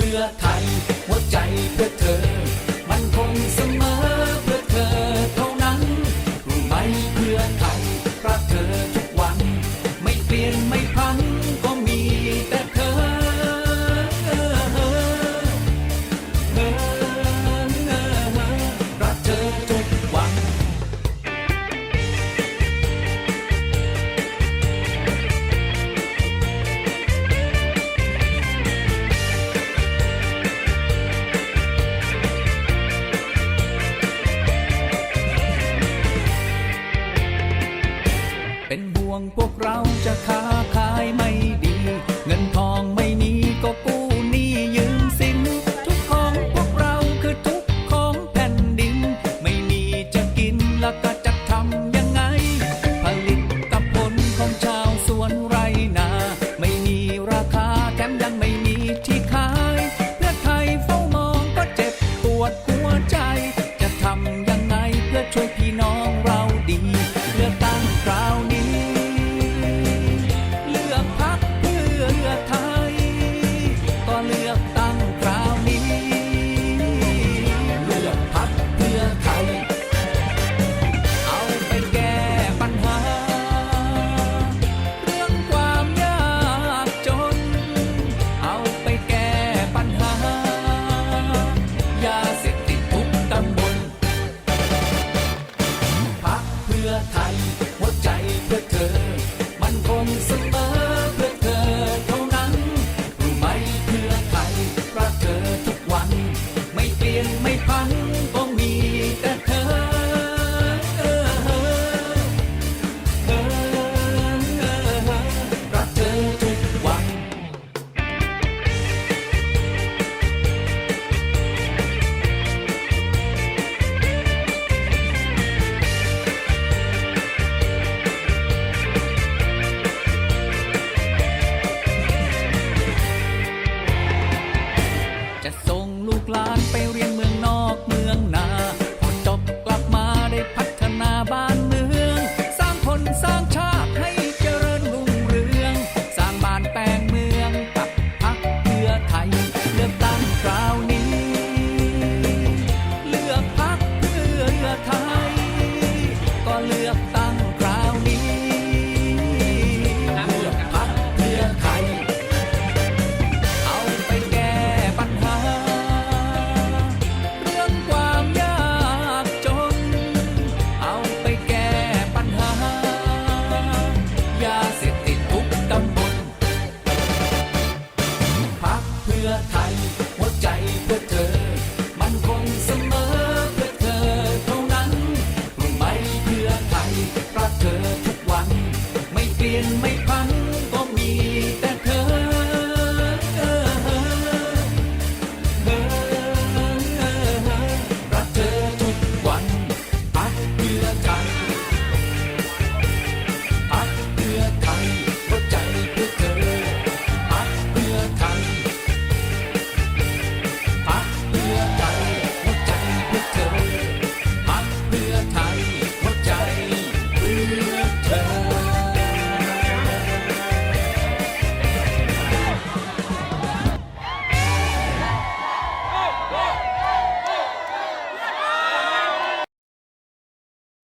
พื่อไทยหัวใจเพื่อเธอ งพวกเราจะค้าขายไม่ดี เงิน ไทย พื่อไทยหัวใจเพื่อเธอ มันคงเสมอเพื่อเธอเท่านั้นไหมเพื่อไทยรักเธอทุกวัน ไม่เปลี่ยนไม่